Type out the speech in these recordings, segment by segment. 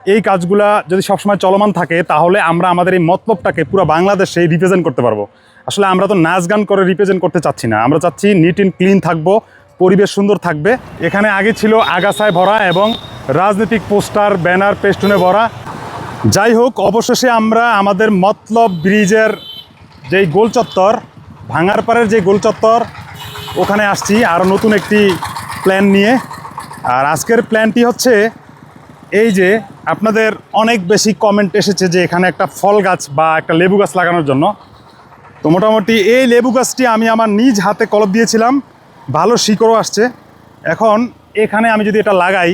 এই কাজগুলা যদি সবসময় চলমান থাকে, তাহলে আমরা আমাদের এই মতলবটাকে পুরো বাংলাদেশে রিপ্রেজেন্ট করতে পারব। আসলে আমরা তো নাচ গান করে রিপ্রেজেন্ট করতে চাচ্ছি না। আমরা চাচ্ছি নিট অ্যান্ড ক্লিন থাকব, পরিবেশ সুন্দর থাকবে। এখানে আগে ছিল আগাছায় ভরা এবং রাজনৈতিক পোস্টার, ব্যানার, পেস্টুনে ভরা। যাই হোক, অবশেষে আমরা আমাদের মতলব ব্রিজের যেই গোল চত্বর ভাঙার ভাঙারপাড়ের যে গোল চত্বর, ওখানে আসছি আরও নতুন একটি প্ল্যান নিয়ে। আর আজকের প্ল্যানটি হচ্ছে এই যে আপনাদের অনেক বেশি কমেন্ট এসেছে যে এখানে একটা ফল গাছ বা একটা লেবু গাছ লাগানোর জন্য। তো মোটামুটি এই লেবু গাছটি আমি আমার নিজ হাতে কলপ দিয়েছিলাম, ভালো শিকড়ও আসছে। এখন এখানে আমি যদি এটা লাগাই,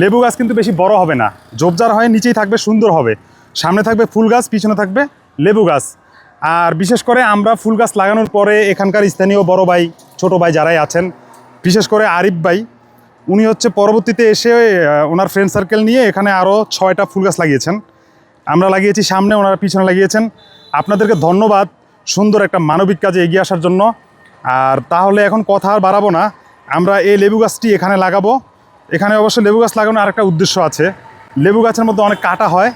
লেবু গাছ কিন্তু বেশি বড় হবে না। ঝোপঝাড় হয়, নিচেই থাকবে, সুন্দর হবে। সামনে থাকবে ফুল গাছ, পিছনে থাকবে লেবু গাছ। আর বিশেষ করে আমরা ফুল গাছ লাগানোর পরে এখানকার স্থানীয় বড় ভাই, ছোটো ভাই যারাই আছেন, বিশেষ করে আরিফ ভাই উনি হচ্ছে পরবর্তীতে এসে ওনার ফ্রেন্ড সার্কেল নিয়ে এখানে আরও ছয়টা ফুল গাছ লাগিয়েছেন। আমরা লাগিয়েছি সামনে, ওনারা পিছনে লাগিয়েছেন। আপনাদেরকে ধন্যবাদ সুন্দর একটা মানবিক কাজে এগিয়ে আসার জন্য। আর তাহলে এখন কথা আর বাড়াবো না। আমরা এই লেবু গাছটি এখানে লাগাবো। এখানে অবশ্য লেবু গাছ লাগানোর আরেকটা উদ্দেশ্য আছে। লেবু গাছের মধ্যে অনেক কাটা হয়।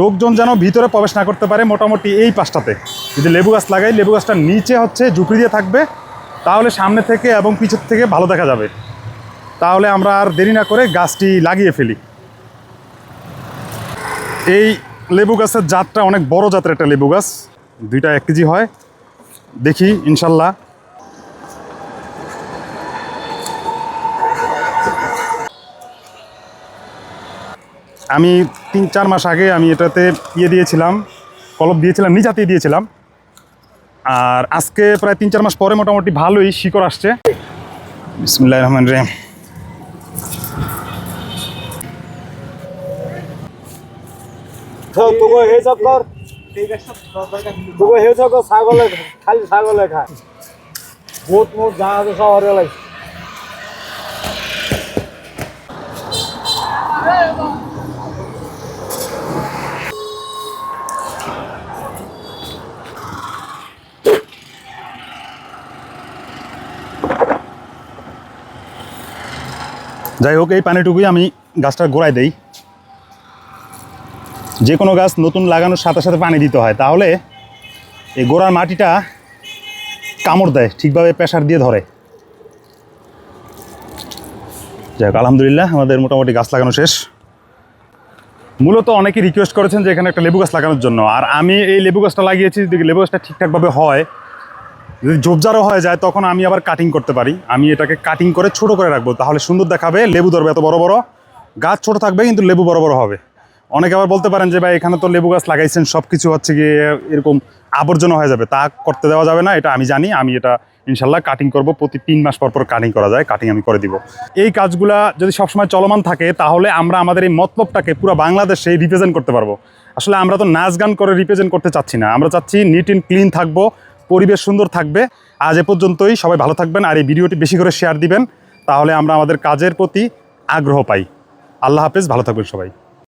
লোকজন যেন ভিতরে প্রবেশ না করতে পারে মোটামুটি এই পাশটাতে। যদি লেবু গাছ লাগাই, লেবু গাছটা নিচে হচ্ছে ঝুঁকি দিয়ে থাকবে, তাহলে সামনে থেকে এবং পিছের থেকে ভালো দেখা যাবে। তাহলে আমরা আর দেরি না করে গাছটি লাগিয়ে ফেলি। এই লেবু গাছের জাতটা অনেক বড় জাতের একটা লেবু গাছ। দুইটা এক কেজি হয়। দেখি, ইনশাল্লাহ। আমি তিন চার মাস আগে আমি এটাতে ইয়ে দিয়েছিলাম, কলপ দিয়েছিলাম নিজ হাতেই দিয়েছিলাম। আর আজকে প্রায় তিন চার মাস পরে মোটামুটি ভালোই শিকড় আসছে। বিসমুল্লাহ রহমান রহিম। তোকে হিসাব কর। তোকে হিসাব কর ছাগলে খালি ছাগলে খায় ভূত মুত যা আছে শহরে লাগছে যাই হোক এই পানিটুকুই আমি গাছটার গোড়ায় দেই। যে কোনো গাছ নতুন লাগানোর সাথে সাথে পানি দিতে হয়, তাহলে এই গোড়ার মাটিটা কামড় দেয়, ঠিকভাবে প্রেশার দিয়ে ধরে। যাই হোক, আলহামদুলিল্লাহ, আমাদের মোটামুটি গাছ লাগানো শেষ। মূলত অনেকে রিকোয়েস্ট করেছেন যে এখানে একটা লেবু গাছ লাগানোর জন্য, আর আমি এই লেবু গাছটা লাগিয়েছি, যদি লেবু গাছটা ঠিকঠাকভাবে হয়, যদি ঝোপঝাড়ও হয়ে যায়, তখন আমি আবার কাটিং করতে পারি। আমি এটাকে কাটিং করে ছোট করে রাখব, তাহলে সুন্দর দেখাবে, লেবু ধরবে এত বড় বড়। গাছ ছোট থাকবে, কিন্তু লেবু বড় বড় হবে। অনেকে আবার বলতে পারেন যে, ভাই, এখানে তো লেবু গাছ লাগাইছেন সব কিছু হচ্ছে গিয়ে এরকম আবর্জনা হয়ে যাবে। তা করতে দেওয়া যাবে না, এটা আমি জানি। আমি এটা ইনশাল্লাহ কাটিং করব, প্রতি তিন মাস পর পর কাটিং করা যায় কাটিং আমি করে দিব। এই কাজগুলা যদি সবসময় চলমান থাকে, তাহলে আমরা আমাদের এই মতলবটাকে পুরো বাংলাদেশে রিপ্রেজেন্ট করতে পারব। আসলে আমরা তো নাচ গান করে রিপ্রেজেন্ট করতে চাচ্ছি না। আমরা চাচ্ছি নিট অ্যান্ড ক্লিন থাকব, পরিবেশ সুন্দর থাকবে। আজ এ পর্যন্তই, সবাই ভালো থাকবেন আর এই ভিডিওটি বেশি করে শেয়ার দিবেন, তাহলে আমরা আমাদের কাজের প্রতি আগ্রহ পাই। আল্লাহ হাফেজ, ভালো থাকবেন সবাই।